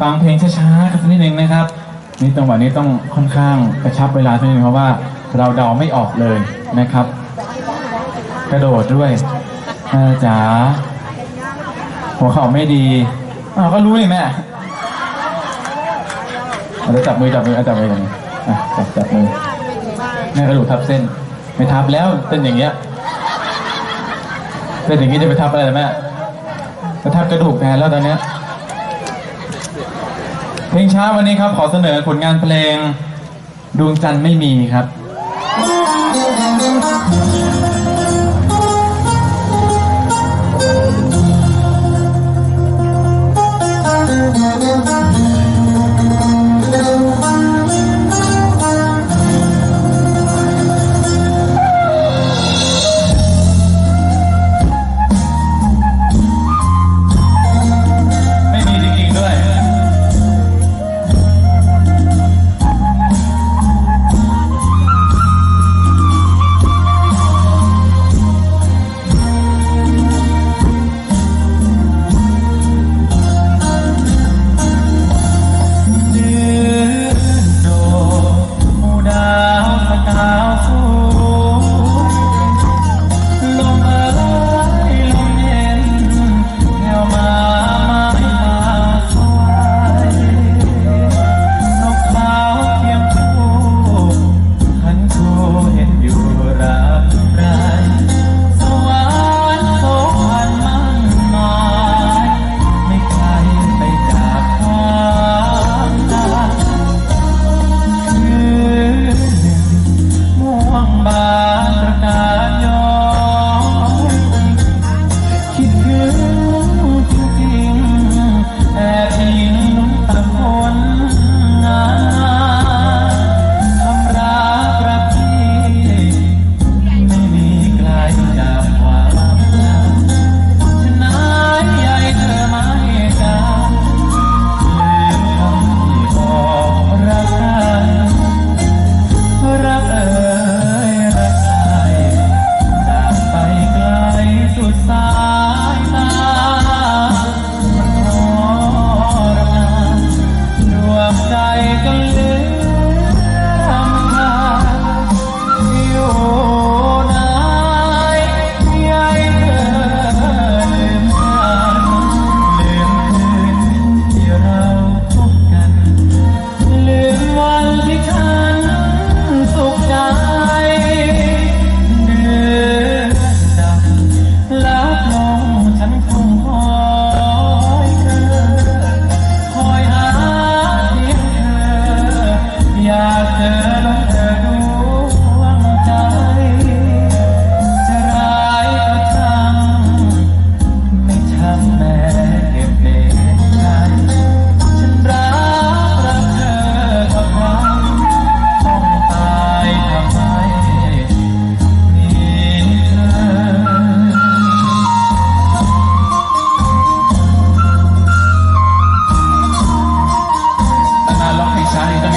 ฟังเพลงช้าๆกันสักนิดนึงนะครับ นี่ตรงวันนี้ต้องค่อนข้างกระชับเวลาสักนิดนึงเพราะว่าเราเดาไม่ออกเลยนะครับ กระโดดด้วยจ๋าหัวเข่าไม่ดีอ้าก็รู้นี่แม่เราจับมือจับมือจับมือกันอ่จับจับมือแม่กระโดดทับเส้น ไม่ทับแล้วเส้นอย่างเงี้ยเส้นอย่างงี้จะไปทับอะไรล่ะแม่จะทับกระดูกแทนแล้วตอนเนี้ย เพลงช้าวันนี้ครับขอเสนอผลงานเพลงดวงจันทร์ไม่มีครับ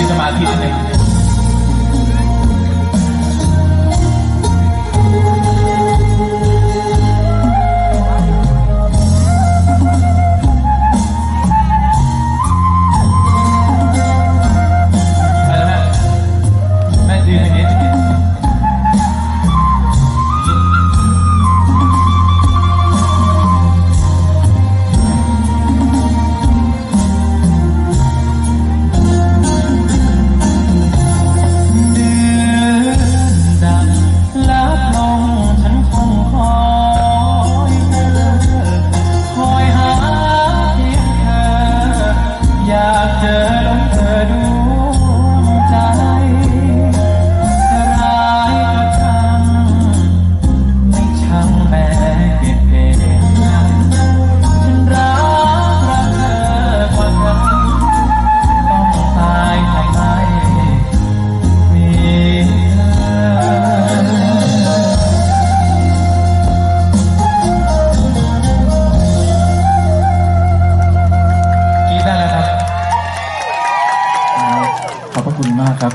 สมาธินิดนึง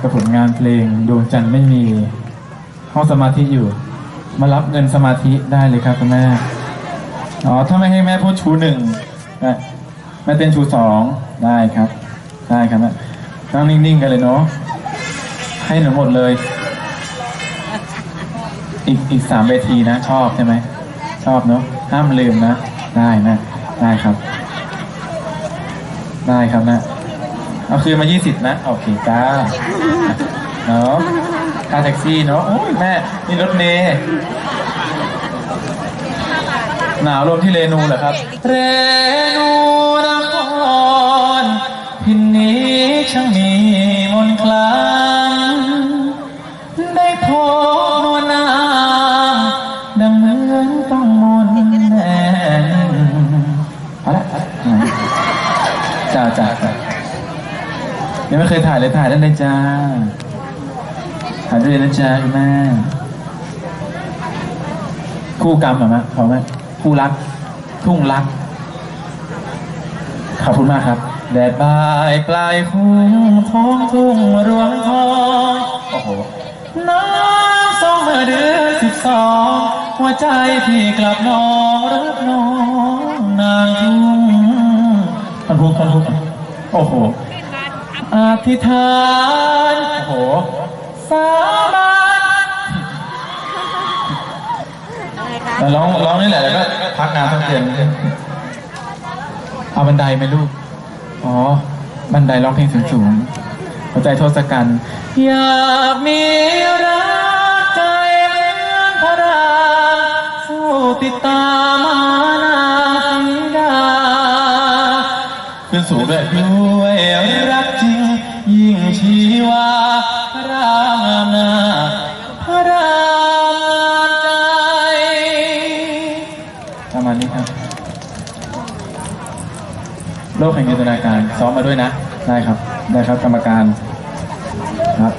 ับผลงานเพลงดวงจันทร์ไม่มีห้องสมาธิอยู่ มารับเงินสมาธิได้เลยครับคุณแม่อ๋อถ้าไม่ให้แม่พูดชูหนึ่งแม่เต้นชูสองได้ครับ ได้ครับแม่นั่งนิ่งๆกันเลยเนาะให้หนูหมดเลย อีกอีกสามเวทีนะ ชอบใช่ไหมชอบเนาะห้ามลืมนะ ได้แม่ได้ครับ ได้ครับแม่ เอาคืนมา 20 นะ โอเคจ้าเนาะค่าแท็กซี่เนาะโอ้ยแม่ นี่รถเมย์หนาวลมที่เรนูเหรอครับ เรนูนครพินนี้ช่างมีมนคลังได้พบนวลนางดังเหมือนต้องมนแน่นเอาละจ้าจ้าจ้า ยังไม่เคยถ่ายเลยถ่ายได้เลยจ้าถ่ายได้วยนะจ๊ะคุณแม่ คู่กรรมเหรอมะพอไหมคู่รัก ทุ่งรัก ขอบคุณมากครับแดดบ่ายปลายคุ้งท้องทุ่งรวงทองโอ้โหน้ำสองเมื่อเดือนสิบสองหัวใจพี่กลับนองรักน้องนางทุ่งทันทุกทันทุกโอ้โห อธิษฐานโอ้โหสาบานแต่ร้องร้องนี่แหละแล้วก็พักงานทั้งเดือนเอาบันไดไหมลูก อ๋อ บันไดร้องเพลงสูงๆหัวใจโทษกันอยากมีรักใจเหมือนพระรามสู้ติดตามมานาสีดาขึ้นสูงด้วย โลกแห่งจินตนาการซ้อมมาด้วยนะ ได้ครับ ได้ครับกรรมการครับ